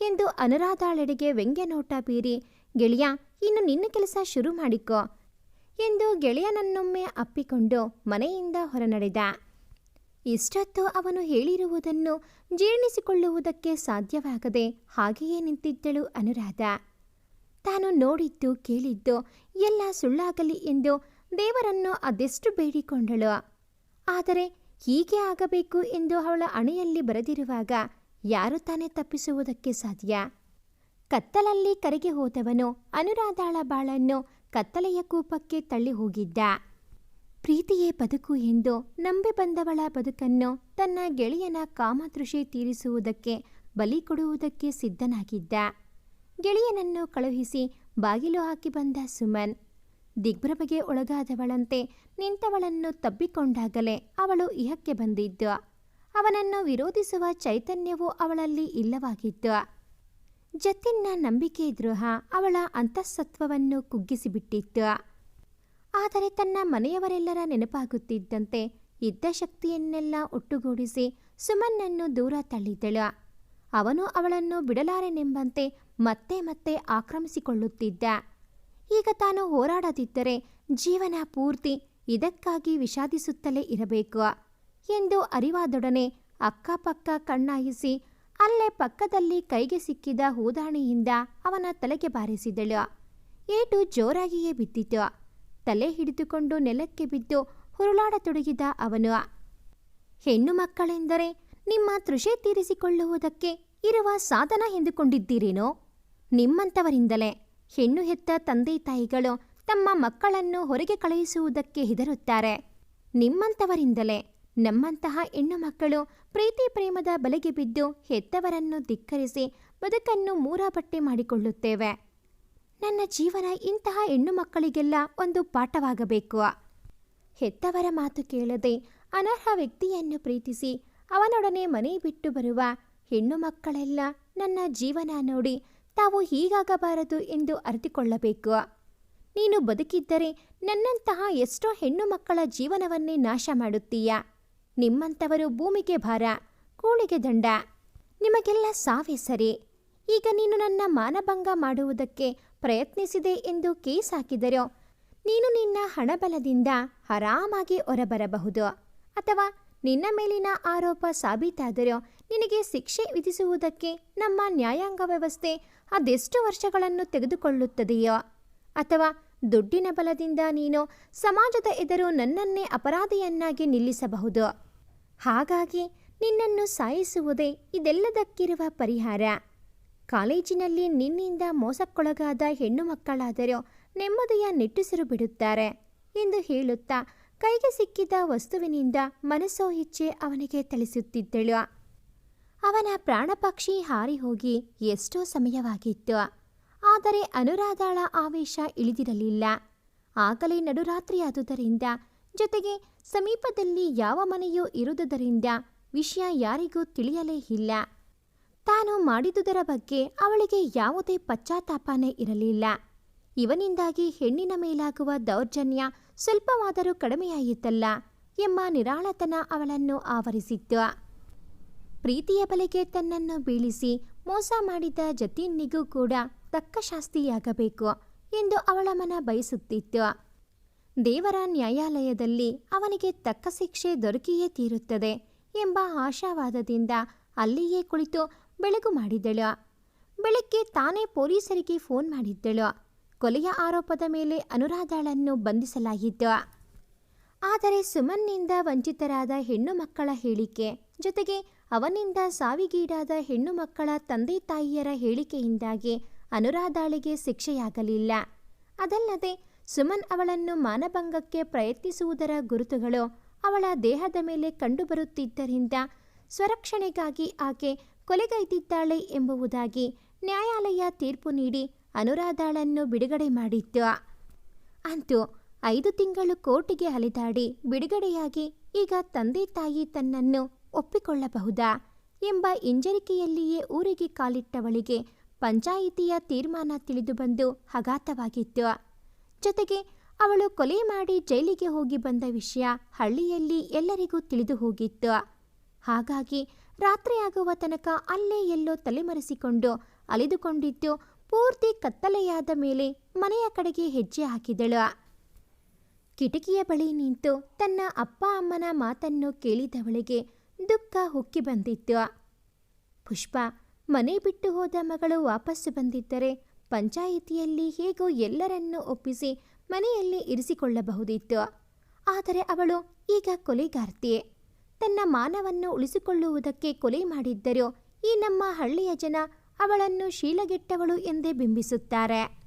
ಎಂದು ಅನುರಾಧಾಳೆಡೆಗೆ ವ್ಯಂಗ್ಯ ನೋಟ ಬೀರಿ, ಗೆಳೆಯ, ಇನ್ನು ನಿನ್ನ ಕೆಲಸ ಶುರು ಮಾಡಿಕೋ ಎಂದು ಗೆಳೆಯನನ್ನೊಮ್ಮೆ ಅಪ್ಪಿಕೊಂಡು ಮನೆಯಿಂದ ಹೊರನಡೆದ. ಇಷ್ಟೊತ್ತು ಅವನು ಹೇಳಿರುವುದನ್ನು ಜೀರ್ಣಿಸಿಕೊಳ್ಳುವುದಕ್ಕೆ ಸಾಧ್ಯವಾಗದೆ ಹಾಗೆಯೇ ನಿಂತಿದ್ದಳು ಅನುರಾಧ. ತಾನು ನೋಡಿದ್ದು ಕೇಳಿದ್ದು, ಎಲ್ಲ ಸುಳ್ಳಾಗಲಿ ಎಂದು ದೇವರನ್ನು ಅದೆಷ್ಟು ಬೇಡಿಕೊಂಡಳು. ಆದರೆ ಹೀಗೆ ಆಗಬೇಕು ಎಂದು ಅವಳ ಅಣೆಯಲ್ಲಿ ಬರೆದಿರುವಾಗ ಯಾರು ತಾನೇ ತಪ್ಪಿಸುವುದಕ್ಕೆ ಸಾಧ್ಯ? ಕತ್ತಲಲ್ಲಿ ಕರೆಗೆ ಹೋದವನು ಅನುರಾಧಾಳ ಬಾಳನ್ನು ಕತ್ತಲೆಯ ಕೂಪಕ್ಕೆ ತಳ್ಳಿ ಹೋಗಿದ್ದ. ಪ್ರೀತಿಯೇ ಬದುಕು ಎಂದು ನಂಬಿ ಬಂದವಳ ಬದುಕನ್ನು ತನ್ನ ಗೆಳೆಯನ ಕಾಮತೃಷಿ ತೀರಿಸುವುದಕ್ಕೆ ಬಲಿ ಕೊಡುವುದಕ್ಕೆ ಸಿದ್ಧನಾಗಿದ್ದ. ಗೆಳೆಯನನ್ನು ಕಳುಹಿಸಿ ಬಾಗಿಲು ಹಾಕಿ ಬಂದ ಸುಮನ್, ದಿಗ್ಭ್ರಮೆಗೆ ಒಳಗಾದವಳಂತೆ ನಿಂತವಳನ್ನು ತಬ್ಬಿಕೊಂಡಾಗಲೇ ಅವಳು ಇಹಕ್ಕೆ ಬಂದಿದ್ದು. ಅವನನ್ನು ವಿರೋಧಿಸುವ ಚೈತನ್ಯವು ಅವಳಲ್ಲಿ ಇಲ್ಲವಾಗಿತ್ತು ಜತಿನ್ನ ನಂಬಿಕೆ ದ್ರೋಹ ಅವಳ ಅಂತಃಸತ್ವವನ್ನು ಕುಗ್ಗಿಸಿಬಿಟ್ಟಿತ್ತು ಆದರೆ ತನ್ನ ಮನೆಯವರೆಲ್ಲರ ನೆನಪಾಗುತ್ತಿದ್ದಂತೆ ಇದ್ದ ಶಕ್ತಿಯನ್ನೆಲ್ಲ ಒಟ್ಟುಗೂಡಿಸಿ ಸುಮನ್ನನ್ನು ದೂರ ತಳ್ಳಿದಳು. ಅವನು ಅವಳನ್ನು ಬಿಡಲಾರೆನೆಂಬಂತೆ ಮತ್ತೆ ಮತ್ತೆ ಆಕ್ರಮಿಸಿಕೊಳ್ಳುತ್ತಿದ್ದ. ಈಗ ತಾನು ಹೋರಾಡದಿದ್ದರೆ ಜೀವನ ಪೂರ್ತಿ ಇದಕ್ಕಾಗಿ ವಿಷಾದಿಸುತ್ತಲೇ ಇರಬೇಕು ಎಂದು ಅರಿವಾದೊಡನೆ ಅಕ್ಕಪಕ್ಕ ಕಣ್ಣಾಯಿಸಿ ಅಲ್ಲೇ ಪಕ್ಕದಲ್ಲಿ ಕೈಗೆ ಸಿಕ್ಕಿದ ಹೂದಾಣಿಯಿಂದ ಅವನ ತಲೆಗೆ ಬಾರಿಸಿದಳು. ಏಟು ಜೋರಾಗಿಯೇ ಬಿದ್ದಿತು. ತಲೆ ಹಿಡಿದುಕೊಂಡು ನೆಲಕ್ಕೆ ಬಿದ್ದು ಹುರುಳಾಡತೊಡಗಿದ ಅವನು. ಹೆಣ್ಣು ಮಕ್ಕಳೆಂದರೆ ನಿಮ್ಮ ತೃಷೆ ತೀರಿಸಿಕೊಳ್ಳುವುದಕ್ಕೆ ಇರುವ ಸಾಧನ ಎಂದುಕೊಂಡಿದ್ದೀರೇನೋ? ನಿಮ್ಮಂಥವರಿಂದಲೇ ಹೆಣ್ಣು ಹೆತ್ತ ತಂದೆ ತಾಯಿಗಳು ತಮ್ಮ ಮಕ್ಕಳನ್ನು ಹೊರಗೆ ಕಳುಹಿಸುವುದಕ್ಕೆ ಹೆದರುತ್ತಾರೆ. ನಿಮ್ಮಂಥವರಿಂದಲೇ ನಮ್ಮಂತಹ ಹೆಣ್ಣು ಮಕ್ಕಳು ಪ್ರೀತಿ ಪ್ರೇಮದ ಬಲೆಗೆ ಬಿದ್ದು ಹೆತ್ತವರನ್ನು ಧಿಕ್ಕರಿಸಿ ಬದುಕನ್ನು ಮೂರಾಪಟ್ಟಿ ಮಾಡಿಕೊಳ್ಳುತ್ತೇವೆ. ನನ್ನ ಜೀವನ ಇಂತಹ ಹೆಣ್ಣು ಮಕ್ಕಳಿಗೆಲ್ಲ ಒಂದು ಪಾಠವಾಗಬೇಕು. ಹೆತ್ತವರ ಮಾತು ಕೇಳದೆ ಅನರ್ಹ ವ್ಯಕ್ತಿಯನ್ನು ಪ್ರೀತಿಸಿ ಅವನೊಡನೆ ಮನೆ ಬಿಟ್ಟು ಬರುವ ಹೆಣ್ಣು ಮಕ್ಕಳೆಲ್ಲ ನನ್ನ ಜೀವನ ನೋಡಿ ತಾವು ಹೀಗಾಗಬಾರದು ಎಂದು ಅರಿತುಕೊಳ್ಳಬೇಕು. ನೀನು ಬದುಕಿದ್ದರೆ ನನ್ನಂತಹ ಎಷ್ಟೋ ಹೆಣ್ಣು ಮಕ್ಕಳ ಜೀವನವನ್ನೇ ನಾಶ ಮಾಡುತ್ತೀಯ? ನಿಮ್ಮಂಥವರು ಭೂಮಿಗೆ ಭಾರ, ಕೂಳಿಗೆ ದಂಡ. ನಿಮಗೆಲ್ಲ ಸಾವೇ ಸರಿ. ಈಗ ನೀನು ನನ್ನ ಮಾನಭಂಗ ಮಾಡುವುದಕ್ಕೆ ಪ್ರಯತ್ನಿಸಿದೆ ಎಂದು ಕೇಸ್ ಹಾಕಿದರು. ನೀನು ನಿನ್ನ ಹಣಬಲದಿಂದ ಆರಾಮಾಗಿ ಹೊರಬರಬಹುದು. ಅಥವಾ ನಿನ್ನ ಮೇಲಿನ ಆರೋಪ ಸಾಬೀತಾದರೂ ನಿನಗೆ ಶಿಕ್ಷೆ ವಿಧಿಸುವುದಕ್ಕೆ ನಮ್ಮ ನ್ಯಾಯಾಂಗ ವ್ಯವಸ್ಥೆ ಅದೆಷ್ಟು ವರ್ಷಗಳನ್ನು ತೆಗೆದುಕೊಳ್ಳುತ್ತದೆಯೋ? ಅಥವಾ ದುಡ್ಡಿನ ಬಲದಿಂದ ನೀನು ಸಮಾಜದ ಎದುರು ನನ್ನನ್ನೇ ಅಪರಾಧಿಯನ್ನಾಗಿ ನಿಲ್ಲಿಸಬಹುದು. ಹಾಗಾಗಿ ನಿನ್ನನ್ನು ಸಾಯಿಸುವುದೇ ಇದೆಲ್ಲದಕ್ಕಿರುವ ಪರಿಹಾರ. ಕಾಲೇಜಿನಲ್ಲಿ ನಿನ್ನಿಂದ ಮೋಸಕ್ಕೊಳಗಾದ ಹೆಣ್ಣು ಮಕ್ಕಳಾದರೂ ನೆಮ್ಮದಿಯ ನಿಟ್ಟುಸಿರು ಬಿಡುತ್ತಾರೆ ಎಂದು ಹೇಳುತ್ತಾ ಕೈಗೆ ಸಿಕ್ಕಿದ ವಸ್ತುವಿನಿಂದ ಮನಸ್ಸೋ ಇಚ್ಛೆ ಅವನಿಗೆ ತಿಳಿಸುತ್ತಿದ್ದಳು. ಅವನ ಪ್ರಾಣಪಕ್ಷಿ ಹಾರಿ ಹೋಗಿ ಎಷ್ಟೋ ಸಮಯವಾಗಿತ್ತು. ಆದರೆ ಅನುರಾಧಾಳ ಆವೇಶ ಇಳಿದಿರಲಿಲ್ಲ. ಆಗಲೇ ನಡುರಾತ್ರಿಯಾದುದರಿಂದ, ಜೊತೆಗೆ ಸಮೀಪದಲ್ಲಿ ಯಾವ ಮನೆಯೂ ಇರುವುದರಿಂದ ವಿಷಯ ಯಾರಿಗೂ ತಿಳಿಯಲೇ ಇಲ್ಲ. ತಾನು ಮಾಡಿದುದರ ಬಗ್ಗೆ ಅವಳಿಗೆ ಯಾವುದೇ ಪಶ್ಚಾತ್ತಾಪನೇ ಇರಲಿಲ್ಲ. ಇವನಿಂದಾಗಿ ಹೆಣ್ಣಿನ ಮೇಲಾಗುವ ದೌರ್ಜನ್ಯ ಸ್ವಲ್ಪವಾದರೂ ಕಡಿಮೆಯಾಯಿತಲ್ಲ ಎಂಬ ನಿರಾಳತನ ಅವಳನ್ನು ಆವರಿಸಿತ್ತು. ಪ್ರೀತಿಯ ಬಲೆಗೆ ತನ್ನನ್ನು ಬೀಳಿಸಿ ಮೋಸ ಮಾಡಿದ ಜತಿನ್ನಿಗೂ ಕೂಡ ತಕ್ಕ ಶಾಸ್ತಿಯಾಗಬೇಕು ಎಂದು ಅವಳ ಮನ ಬಯಸುತ್ತಿತ್ತು. ದೇವರ ನ್ಯಾಯಾಲಯದಲ್ಲಿ ಅವನಿಗೆ ತಕ್ಕ ಶಿಕ್ಷೆ ದೊರಕಿಯೇ ತೀರುತ್ತದೆ ಎಂಬ ಆಶಾವಾದದಿಂದ ಅಲ್ಲಿಯೇ ಕುಳಿತು ಬೆಳಗು ಮಾಡಿದ್ದಳು. ಬೆಳಗ್ಗೆ ತಾನೇ ಪೊಲೀಸರಿಗೆ ಫೋನ್ ಮಾಡಿದ್ದಳು. ಕೊಲೆಯ ಆರೋಪದ ಮೇಲೆ ಅನುರಾಧಾಳನ್ನು ಬಂಧಿಸಲಾಗಿತ್ತು. ಆದರೆ ಸುಮನ್ನಿಂದ ವಂಚಿತರಾದ ಹೆಣ್ಣು ಮಕ್ಕಳ ಹೇಳಿಕೆ ಜೊತೆಗೆ ಅವನಿಂದ ಸಾವಿಗೀಡಾದ ಹೆಣ್ಣು ಮಕ್ಕಳ ತಂದೆ ತಾಯಿಯರ ಹೇಳಿಕೆಯಿಂದಾಗಿ ಅನುರಾಧಾಳಿಗೆ ಶಿಕ್ಷೆಯಾಗಲಿಲ್ಲ. ಅದಲ್ಲದೆ ಸುಮನ್ ಅವಳನ್ನು ಮಾನಭಂಗಕ್ಕೆ ಪ್ರಯತ್ನಿಸುವುದರ ಗುರುತುಗಳು ಅವಳ ದೇಹದ ಮೇಲೆ ಕಂಡುಬರುತ್ತಿದ್ದರಿಂದ ಸ್ವರಕ್ಷಣೆಗಾಗಿ ಆಕೆ ಕೊಲೆಗೈದಿದ್ದಾಳೆ ಎಂಬುವುದಾಗಿ ನ್ಯಾಯಾಲಯ ತೀರ್ಪು ನೀಡಿ ಅನುರಾಧಾಳನ್ನು ಬಿಡುಗಡೆ ಮಾಡಿತ್ತು. ಅಂತೂ ಐದು ತಿಂಗಳು ಕೋರ್ಟಿಗೆ ಅಲೆದಾಡಿ ಬಿಡುಗಡೆಯಾಗಿ ಈಗ ತಂದೆ ತಾಯಿ ತನ್ನನ್ನು ಒಪ್ಪಿಕೊಳ್ಳಬಹುದಾ ಎಂಬ ಹಿಂಜರಿಕೆಯಲ್ಲಿಯೇ ಊರಿಗೆ ಕಾಲಿಟ್ಟವಳಿಗೆ ಪಂಚಾಯಿತಿಯ ತೀರ್ಮಾನ ತಿಳಿದುಬಂದು ಆಘಾತವಾಗಿತ್ತು ಜೊತೆಗೆ ಅವಳು ಕೊಲೆ ಮಾಡಿ ಜೈಲಿಗೆ ಹೋಗಿ ಬಂದ ವಿಷಯ ಹಳ್ಳಿಯಲ್ಲಿ ಎಲ್ಲರಿಗೂ ತಿಳಿದು ಹೋಗಿತ್ತು. ಹಾಗಾಗಿ ರಾತ್ರಿಯಾಗುವ ತನಕ ಅಲ್ಲೇ ಎಲ್ಲೋ ತಲೆಮರೆಸಿಕೊಂಡು ಅಲಿದುಕೊಂಡಿದ್ದು ಪೂರ್ತಿ ಕತ್ತಲೆಯಾದ ಮೇಲೆ ಮನೆಯ ಕಡೆಗೆ ಹೆಜ್ಜೆ ಹಾಕಿದಳು. ಕಿಟಕಿಯ ಬಳಿ ನಿಂತು ತನ್ನ ಅಪ್ಪ ಅಮ್ಮನ ಮಾತನ್ನು ಕೇಳಿದವಳಿಗೆ ದುಃಖ ಹುಕ್ಕಿ ಬಂದಿತ್ತು. ಪುಷ್ಪ, ಮನೆ ಬಿಟ್ಟು ಹೋದ ಮಗಳು ವಾಪಸ್ಸು ಬಂದಿದ್ದರೆ ಪಂಚಾಯಿತಿಯಲ್ಲಿ ಹೇಗೋ ಎಲ್ಲರನ್ನೂ ಒಪ್ಪಿಸಿ ಮನೆಯಲ್ಲಿ ಇರಿಸಿಕೊಳ್ಳಬಹುದಿತ್ತು. ಆದರೆ ಅವಳು ಈಗ ಕೊಲೆಗಾರ್ತಿ. ತನ್ನ ಮಾನವನ್ನು ಉಳಿಸಿಕೊಳ್ಳುವುದಕ್ಕೆ ಕೊಲೆ ಮಾಡಿದ್ದರು. ಈ ನಮ್ಮ ಹಳ್ಳಿಯ ಜನ ಅವಳನ್ನು ಶೀಲಗೆಟ್ಟವಳು ಎಂದೇ ಬಿಂಬಿಸುತ್ತಾರೆ.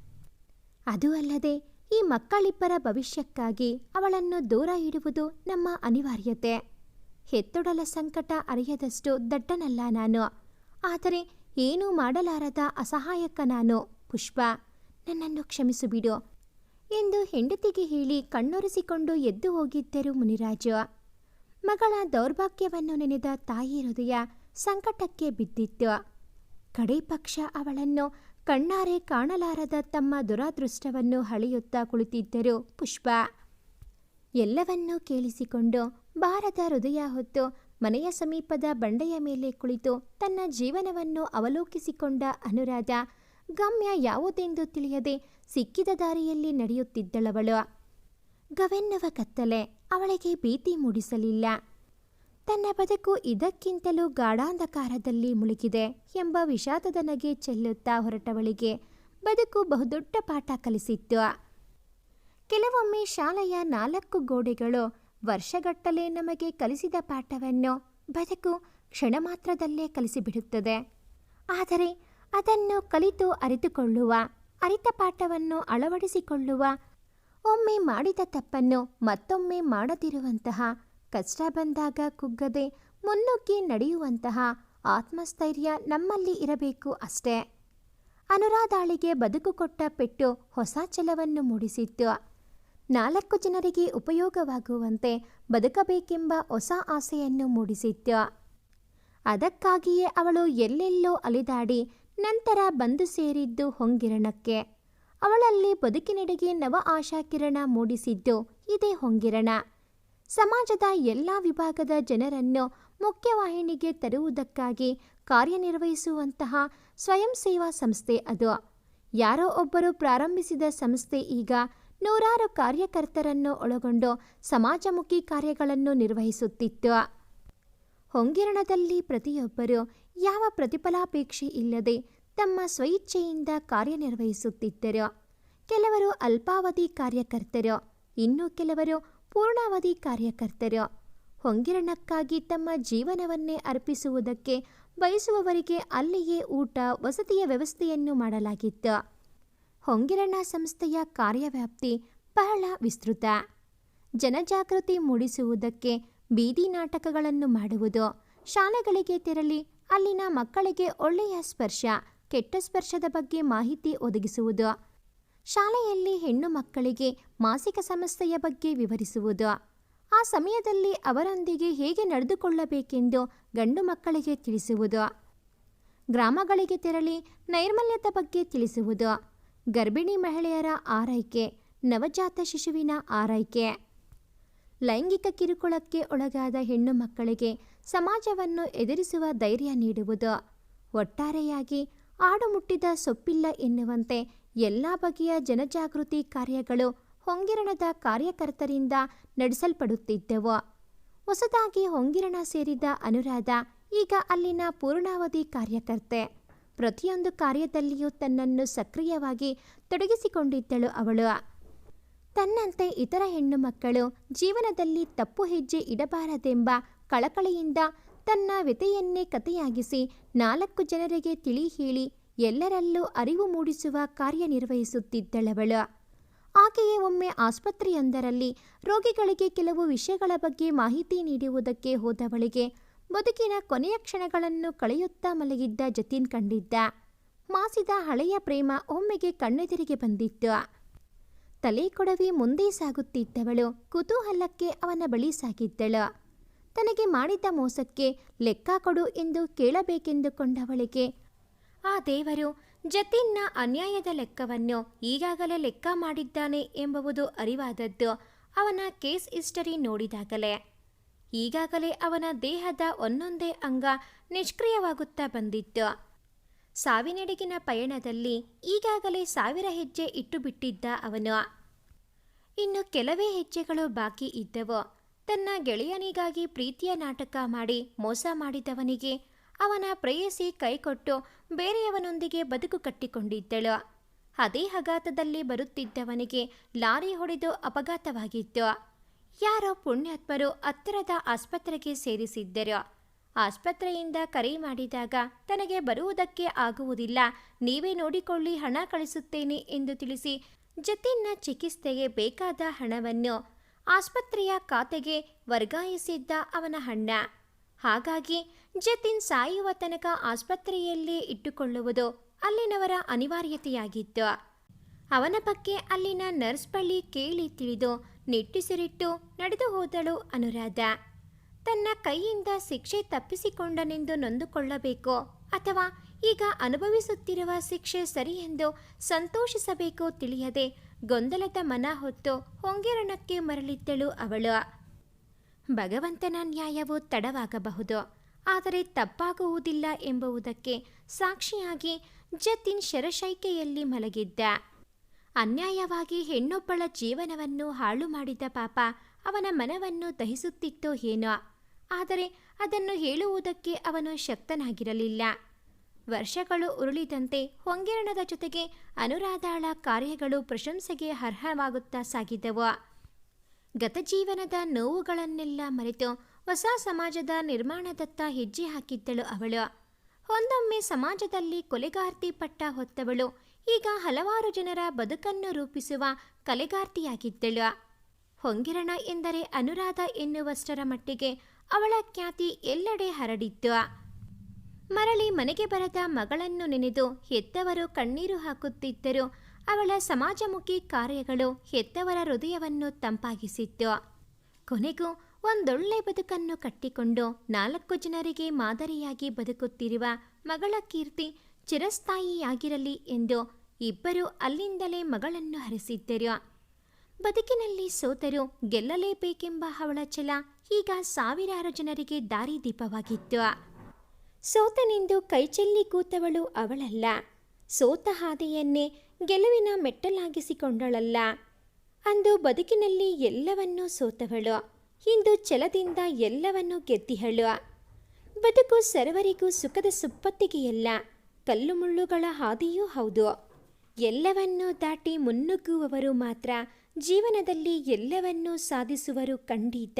ಅದು ಅಲ್ಲದೆ ಈ ಮಕ್ಕಳಿಬ್ಬರ ಭವಿಷ್ಯಕ್ಕಾಗಿ ಅವಳನ್ನು ದೂರ ಇಡುವುದು ನಮ್ಮ ಅನಿವಾರ್ಯತೆ. ಹೆತ್ತೊಡಲ ಸಂಕಟ ಅರಿಯದಷ್ಟು ದಡ್ಡನಲ್ಲ ನಾನು. ಆದರೆ ಏನೂ ಮಾಡಲಾರದ ಅಸಹಾಯಕ ನಾನು, ಪುಷ್ಪ. ನನ್ನನ್ನು ಕ್ಷಮಿಸು ಬಿಡು. ಎಂದು ಹೆಂಡತಿಗೆ ಹೇಳಿ ಕಣ್ಣೊರೆಸಿಕೊಂಡು ಎದ್ದು ಹೋಗಿದ್ದರು ಮುನಿರಾಜು. ಮಗಳ ದೌರ್ಭಾಗ್ಯವನ್ನು ನೆನೆದ ತಾಯಿ ಹೃದಯ ಸಂಕಟಕ್ಕೆ ಬಿದ್ದಿತ್ತು. ಕಡೇ ಪಕ್ಷ ಅವಳನ್ನು ಕಣ್ಣಾರೆ ಕಾಣಲಾರದ ತಮ್ಮ ದುರಾದೃಷ್ಟವನ್ನು ಹಳೆಯುತ್ತಾ ಕುಳಿತಿದ್ದರು ಪುಷ್ಪ. ಎಲ್ಲವನ್ನೂ ಕೇಳಿಸಿಕೊಂಡು ಭಾರದ ಹೃದಯ ಹೊತ್ತು ಮನೆಯ ಸಮೀಪದ ಬಂಡೆಯ ಮೇಲೆ ಕುಳಿತು ತನ್ನ ಜೀವನವನ್ನು ಅವಲೋಕಿಸಿಕೊಂಡ ಅನುರಾಧ, ಗಮ್ಯ ಯಾವುದೆಂದು ತಿಳಿಯದೆ ಸಿಕ್ಕಿದ ದಾರಿಯಲ್ಲಿ ನಡೆಯುತ್ತಿದ್ದಳವಳು. ಗವೆನ್ನುವ ಕತ್ತಲೆ ಅವಳಿಗೆ ಭೀತಿ ಮೂಡಿಸಲಿಲ್ಲ. ತನ್ನ ಬದುಕು ಇದಕ್ಕಿಂತಲೂ ಗಾಢಾಂಧಕಾರದಲ್ಲಿ ಮುಳುಗಿದೆ ಎಂಬ ವಿಷಾದದ ನಗೆ ಚೆಲ್ಲುತ್ತಾ ಹೊರಟವಳಿಗೆ ಬದುಕು ಬಹುದೊಡ್ಡ ಪಾಠ ಕಲಿಸಿತ್ತು. ಕೆಲವೊಮ್ಮೆ ಶಾಲೆಯ ನಾಲ್ಕು ಗೋಡೆಗಳು ವರ್ಷಗಟ್ಟಲೆ ನಮಗೆ ಕಲಿಸಿದ ಪಾಠವನ್ನು ಬದುಕು ಕ್ಷಣ ಮಾತ್ರದಲ್ಲೇ ಕಲಿಸಿಬಿಡುತ್ತದೆ. ಆದರೆ ಅದನ್ನು ಕಲಿತು ಅರಿತುಕೊಳ್ಳುವ, ಅರಿತ ಪಾಠವನ್ನು ಅಳವಡಿಸಿಕೊಳ್ಳುವ ಒಮ್ಮೆ ಮಾಡಿದ ತಪ್ಪನ್ನು ಮತ್ತೊಮ್ಮೆ ಮಾಡದಿರುವಂತಹ, ಕಷ್ಟ ಬಂದಾಗ ಕುಗ್ಗದೆ ಮುನ್ನುಗ್ಗಿ ನಡೆಯುವಂತಹ ಆತ್ಮಸ್ಥೈರ್ಯ ನಮ್ಮಲ್ಲಿ ಇರಬೇಕು ಅಷ್ಟೇ. ಅನುರಾಧಾಳಿಗೆ ಬದುಕು ಕೊಟ್ಟ ಪೆಟ್ಟು ಹೊಸ ಛಲವನ್ನು ಮೂಡಿಸಿತ್ತು. ನಾಲ್ಕು ಜನರಿಗೆ ಉಪಯೋಗವಾಗುವಂತೆ ಬದುಕಬೇಕೆಂಬ ಹೊಸ ಆಸೆಯನ್ನು ಮೂಡಿಸಿತ್ತು. ಅದಕ್ಕಾಗಿಯೇ ಅವಳು ಎಲ್ಲೆಲ್ಲೋ ಅಲಿದಾಡಿ ನಂತರ ಬಂದು ಸೇರಿದ್ದು ಹೊಂಗಿರಣಕ್ಕೆ. ಅವಳಲ್ಲಿ ಬದುಕಿನೆಡೆಗೆ ನವ ಆಶಾಕಿರಣ ಮೂಡಿಸಿದ್ದು ಇದೇ ಹೊಂಗಿರಣ. ಸಮಾಜದ ಎಲ್ಲ ವಿಭಾಗದ ಜನರನ್ನು ಮುಖ್ಯವಾಹಿನಿಗೆ ತರುವುದಕ್ಕಾಗಿ ಕಾರ್ಯನಿರ್ವಹಿಸುವಂತಹ ಸ್ವಯಂ ಸೇವಾ ಸಂಸ್ಥೆ ಅದು. ಯಾರೋ ಒಬ್ಬರು ಪ್ರಾರಂಭಿಸಿದ ಸಂಸ್ಥೆ ಈಗ ನೂರಾರು ಕಾರ್ಯಕರ್ತರನ್ನು ಒಳಗೊಂಡು ಸಮಾಜಮುಖಿ ಕಾರ್ಯಗಳನ್ನು ನಿರ್ವಹಿಸುತ್ತಿತ್ತು. ಹೊಂಗಿರಣದಲ್ಲಿ ಪ್ರತಿಯೊಬ್ಬರು ಯಾವ ಪ್ರತಿಫಲಾಪೇಕ್ಷೆ ಇಲ್ಲದೆ ತಮ್ಮ ಸ್ವಇಚ್ಛೆಯಿಂದ ಕಾರ್ಯನಿರ್ವಹಿಸುತ್ತಿದ್ದರು. ಕೆಲವರು ಅಲ್ಪಾವಧಿ ಕಾರ್ಯಕರ್ತರು, ಇನ್ನು ಕೆಲವರು ಪೂರ್ಣಾವಧಿ ಕಾರ್ಯಕರ್ತರು. ಹೊಂಗಿರಣಕ್ಕಾಗಿ ತಮ್ಮ ಜೀವನವನ್ನೇ ಅರ್ಪಿಸುವುದಕ್ಕೆ ಬಯಸುವವರಿಗೆ ಅಲ್ಲಿಯೇ ಊಟ, ವಸತಿಯ ವ್ಯವಸ್ಥೆಯನ್ನು ಮಾಡಲಾಗಿತ್ತು. ಹೊಂಗಿರಣ ಸಂಸ್ಥೆಯ ಕಾರ್ಯವ್ಯಾಪ್ತಿ ಬಹಳ ವಿಸ್ತೃತ. ಜನಜಾಗೃತಿ ಮೂಡಿಸುವುದಕ್ಕೆ ಬೀದಿ ನಾಟಕಗಳನ್ನು ಮಾಡುವುದು, ಶಾಲೆಗಳಿಗೆ ತೆರಳಿ ಅಲ್ಲಿನ ಮಕ್ಕಳಿಗೆ ಒಳ್ಳೆಯ ಸ್ಪರ್ಶ ಕೆಟ್ಟ ಸ್ಪರ್ಶದ ಬಗ್ಗೆ ಮಾಹಿತಿ ಒದಗಿಸುವುದು, ಶಾಲೆಯಲ್ಲಿ ಹೆಣ್ಣು ಮಕ್ಕಳಿಗೆ ಮಾಸಿಕ ಸಮಸ್ಯೆಯ ಬಗ್ಗೆ ವಿವರಿಸುವುದು, ಆ ಸಮಯದಲ್ಲಿ ಅವರೊಂದಿಗೆ ಹೇಗೆ ನಡೆದುಕೊಳ್ಳಬೇಕೆಂದು ಗಂಡು ಮಕ್ಕಳಿಗೆ ತಿಳಿಸುವುದು, ಗ್ರಾಮಗಳಿಗೆ ತೆರಳಿ ನೈರ್ಮಲ್ಯದ ಬಗ್ಗೆ ತಿಳಿಸುವುದು, ಗರ್ಭಿಣಿ ಮಹಿಳೆಯರ ಆರೈಕೆ, ನವಜಾತ ಶಿಶುವಿನ ಆರೈಕೆ, ಲೈಂಗಿಕ ಕಿರುಕುಳಕ್ಕೆ ಒಳಗಾದ ಹೆಣ್ಣು ಮಕ್ಕಳಿಗೆ ಸಮಾಜವನ್ನು ಎದುರಿಸುವ ಧೈರ್ಯ ನೀಡುವುದು, ಒಟ್ಟಾರೆಯಾಗಿ ಆಡು ಮುಟ್ಟಿದ ಸೊಪ್ಪಿಲ್ಲ ಎನ್ನುವಂತೆ ಎಲ್ಲ ಬಗೆಯ ಜನಜಾಗೃತಿ ಕಾರ್ಯಗಳು ಹೊಂಗಿರಣದ ಕಾರ್ಯಕರ್ತರಿಂದ ನಡೆಸಲ್ಪಡುತ್ತಿದ್ದವು. ಹೊಸದಾಗಿ ಹೊಂಗಿರಣ ಸೇರಿದ ಅನುರಾಧ ಈಗ ಅಲ್ಲಿನ ಪೂರ್ಣಾವಧಿ ಕಾರ್ಯಕರ್ತೆ. ಪ್ರತಿಯೊಂದು ಕಾರ್ಯದಲ್ಲಿಯೂ ತನ್ನನ್ನು ಸಕ್ರಿಯವಾಗಿ ತೊಡಗಿಸಿಕೊಂಡಿದ್ದಳು ಅವಳು. ತನ್ನಂತೆ ಇತರ ಹೆಣ್ಣು ಮಕ್ಕಳು ಜೀವನದಲ್ಲಿ ತಪ್ಪು ಹೆಜ್ಜೆ ಇಡಬಾರದೆಂಬ ಕಳಕಳಿಯಿಂದ ತನ್ನ ವ್ಯಥೆಯನ್ನೇ ಕಥೆಯಾಗಿಸಿ ನಾಲ್ಕು ಜನರಿಗೆ ತಿಳಿ ಹೇಳಿ ಎಲ್ಲರಲ್ಲೂ ಅರಿವು ಮೂಡಿಸುವ ಕಾರ್ಯನಿರ್ವಹಿಸುತ್ತಿದ್ದಳವಳು ಆಕೆಯೇ ಒಮ್ಮೆ ಆಸ್ಪತ್ರೆಯೊಂದರಲ್ಲಿ ರೋಗಿಗಳಿಗೆ ಕೆಲವು ವಿಷಯಗಳ ಬಗ್ಗೆ ಮಾಹಿತಿ ನೀಡುವುದಕ್ಕೆ ಹೋದವಳಿಗೆ ಬದುಕಿನ ಕೊನೆಯ ಕ್ಷಣಗಳನ್ನು ಕಳೆಯುತ್ತಾ ಮಲಗಿದ್ದ ಜತಿನ್ ಕಂಡಿದ್ದ. ಮಾಸಿದ ಹಳೆಯ ಪ್ರೇಮ ಒಮ್ಮೆಗೆ ಕಣ್ಣೆದಿರಿಗೆ ಬಂದಿತ್ತು. ತಲೆ ಕೊಡವಿ ಮುಂದೆ ಸಾಗುತ್ತಿದ್ದವಳು, ಕುತೂಹಲಕ್ಕೆ ಅವನ ಬಳಿ ಸಾಗಿದ್ದಳು. ತನಗೆ ಮಾಡಿದ್ದ ಮೋಸಕ್ಕೆ ಲೆಕ್ಕ ಕೊಡು ಎಂದು ಕೇಳಬೇಕೆಂದುಕೊಂಡವಳಿಗೆ ಆ ದೇವರು, ಜತಿನ್ನ ಅನ್ಯಾಯದ ಲೆಕ್ಕವನ್ನು ಈಗಾಗಲೇ ಲೆಕ್ಕ ಮಾಡಿದ್ದಾನೆ ಎಂಬುವುದು ಅರಿವಾದದ್ದು. ಅವನ ಕೇಸ್ ಹಿಸ್ಟರಿ ನೋಡಿದಾಗಲೇ. ಈಗಾಗಲೇ ಅವನ ದೇಹದ ಒಂದೊಂದೇ ಅಂಗ ನಿಷ್ಕ್ರಿಯವಾಗುತ್ತಾ ಬಂದಿತ್ತು. ಸಾವಿನೆಡೆಗಿನ ಪಯಣದಲ್ಲಿ ಈಗಾಗಲೇ ಸಾವಿರ ಹೆಜ್ಜೆ ಇಟ್ಟು ಬಿಟ್ಟಿದ್ದ ಅವನು. ಇನ್ನು ಕೆಲವೇ ಹೆಜ್ಜೆಗಳು ಬಾಕಿ ಇದ್ದವು. ತನ್ನ ಗೆಳೆಯನಿಗಾಗಿ ಪ್ರೀತಿಯ ನಾಟಕ ಮಾಡಿ ಮೋಸ ಮಾಡಿದವನಿಗೆ ಅವನ ಪ್ರೇಯಸಿ ಕೈಕೊಟ್ಟು ಬೇರೆಯವನೊಂದಿಗೆ ಬದುಕು ಕಟ್ಟಿಕೊಂಡಿದ್ದಳು. ಅದೇ ಅಘಾತದಲ್ಲಿ ಬರುತ್ತಿದ್ದವನಿಗೆ ಲಾರಿ ಹೊಡೆದು ಅಪಘಾತವಾಗಿತ್ತು. ಯಾರೋ ಪುಣ್ಯಾತ್ಮರು ಹತ್ತಿರದ ಆಸ್ಪತ್ರೆಗೆ ಸೇರಿಸಿದ್ದರು. ಆಸ್ಪತ್ರೆಯಿಂದ ಕರೆ ಮಾಡಿದಾಗ ತನಗೆ ಬರುವುದಕ್ಕೆ ಆಗುವುದಿಲ್ಲ, ನೀವೇ ನೋಡಿಕೊಳ್ಳಿ, ಹಣ ಕಳಿಸುತ್ತೇನೆ ಎಂದು ತಿಳಿಸಿ ಜತಿನ್ನ ಚಿಕಿತ್ಸೆಗೆ ಬೇಕಾದ ಹಣವನ್ನು ಆಸ್ಪತ್ರೆಯ ಖಾತೆಗೆ ವರ್ಗಾಯಿಸಿದ್ದ ಅವನ ಅಣ್ಣ ಹಾಗಾಗಿ ಜತಿನ್ ಸಾಯುವ ತನಕ ಆಸ್ಪತ್ರೆಯಲ್ಲೇ ಇಟ್ಟುಕೊಳ್ಳುವುದು ಅಲ್ಲಿನವರ ಅನಿವಾರ್ಯತೆಯಾಗಿತ್ತು. ಅವನ ಬಗ್ಗೆ ಅಲ್ಲಿನ ನರ್ಸ್ ಬಳಿ ಕೇಳಿ ತಿಳಿದು ನಿಟ್ಟುಸಿರಿಟ್ಟು ನಡೆದು ಹೋದಳು ಅನುರಾಧ. ತನ್ನ ಕೈಯಿಂದ ಶಿಕ್ಷೆ ತಪ್ಪಿಸಿಕೊಂಡನೆಂದು ನೊಂದುಕೊಳ್ಳಬೇಕು ಅಥವಾ ಈಗ ಅನುಭವಿಸುತ್ತಿರುವ ಶಿಕ್ಷೆ ಸರಿಯೆಂದು ಸಂತೋಷಿಸಬೇಕು ತಿಳಿಯದೆ ಗೊಂದಲದ ಮನ ಹೊತ್ತು ಹೊಂಗೆರಣಕ್ಕೆ ಮರಳಿದ್ದಳು ಅವಳು. ಭಗವಂತನ ನ್ಯಾಯವು ತಡವಾಗಬಹುದು, ಆದರೆ ತಪ್ಪಾಗುವುದಿಲ್ಲ ಎಂಬುದಕ್ಕೆ ಸಾಕ್ಷಿಯಾಗಿ ಜತಿನ್ ಶರಶೈಕೆಯಲ್ಲಿ ಮಲಗಿದ್ದ. ಅನ್ಯಾಯವಾಗಿ ಹೆಣ್ಣೊಬ್ಬಳ ಜೀವನವನ್ನು ಹಾಳು ಮಾಡಿದ ಪಾಪ ಅವನ ಮನವನ್ನು ದಹಿಸುತ್ತಿತ್ತೋ ಏನೋ, ಆದರೆ ಅದನ್ನು ಹೇಳುವುದಕ್ಕೆ ಅವನು ಶಕ್ತನಾಗಿರಲಿಲ್ಲ. ವರ್ಷಗಳು ಉರುಳಿದಂತೆ ಹೊಂಗಿರಣದ ಜೊತೆಗೆ ಅನುರಾಧಾಳ ಕಾರ್ಯಗಳು ಪ್ರಶಂಸೆಗೆ ಅರ್ಹವಾಗುತ್ತಾ ಸಾಗಿದವು. ಗತಜೀವನದ ನೋವುಗಳನ್ನೆಲ್ಲ ಮರೆತು ಹೊಸ ಸಮಾಜದ ನಿರ್ಮಾಣದತ್ತ ಹೆಜ್ಜೆ ಹಾಕಿದ್ದಳು ಅವಳು. ಒಂದೊಮ್ಮೆ ಸಮಾಜದಲ್ಲಿ ಕೊಲೆಗಾರ್ತಿ ಪಟ್ಟ ಹೊತ್ತವಳು. ಈಗ ಹಲವಾರು ಜನರ ಬದುಕನ್ನು ರೂಪಿಸುವ ಕಲೆಗಾರ್ತಿಯಾಗಿದ್ದಳು. ಹೊಂಗಿರಣ ಎಂದರೆ ಅನುರಾಧ ಎನ್ನುವಷ್ಟರ ಮಟ್ಟಿಗೆ ಅವಳ ಖ್ಯಾತಿ ಎಲ್ಲೆಡೆ ಹರಡಿತ್ತು. ಮರಳಿ ಮನೆಗೆ ಬರದ ಮಗಳನ್ನು ನೆನೆದು ಹೆತ್ತವರು ಕಣ್ಣೀರು ಹಾಕುತ್ತಿದ್ದರು. ಅವಳ ಸಮಾಜಮುಖಿ ಕಾರ್ಯಗಳು ಹೆತ್ತವರ ಹೃದಯವನ್ನು ತಂಪಾಗಿಸಿತ್ತು. ಕೊನೆಗೂ ಒಂದೊಳ್ಳೆ ಬದುಕನ್ನು ಕಟ್ಟಿಕೊಂಡು ನಾಲ್ಕು ಜನರಿಗೆ ಮಾದರಿಯಾಗಿ ಬದುಕುತ್ತಿರುವ ಮಗಳ ಕೀರ್ತಿ ಚಿರಸ್ಥಾಯಿಯಾಗಿರಲಿ ಎಂದು ಇಬ್ಬರು ಅಲ್ಲಿಂದಲೇ ಮಗಳನ್ನು ಹರಿಸಿದ್ದರು. ಬದುಕಿನಲ್ಲಿ ಸೋತರು ಗೆಲ್ಲಲೇಬೇಕೆಂಬ ಅವಳ ಛಲ ಈಗ ಸಾವಿರಾರು ಜನರಿಗೆ ದಾರಿದೀಪವಾಗಿತ್ತು. ಸೋತನೆಂದು ಕೈಚೆಲ್ಲಿ ಕೂತವಳು ಅವಳಲ್ಲ. ಸೋತ ಹಾದೆಯನ್ನೇ ಗೆಲುವಿನ ಮೆಟ್ಟಲಾಗಿಸಿಕೊಂಡಳಲ್ಲ. ಅಂದು ಬದುಕಿನಲ್ಲಿ ಎಲ್ಲವನ್ನೂ ಸೋತವಳು. ಇಂದು ಛಲದಿಂದ ಎಲ್ಲವನ್ನೂ ಗೆದ್ದಿಹಳು. ಬದುಕು ಸರ್ವರಿಗೂ ಸುಖದ ಸುಪ್ಪತ್ತಿಗೆಯಲ್ಲ. ಕಲ್ಲು ಮುಳ್ಳುಗಳ ಹಾದಿಯೂ ಹೌದು. ಎಲ್ಲವನ್ನೂ ದಾಟಿ ಮುನ್ನುಗ್ಗುವವರು ಮಾತ್ರ ಜೀವನದಲ್ಲಿ ಎಲ್ಲವನ್ನೂ ಸಾಧಿಸುವರು ಖಂಡಿತ.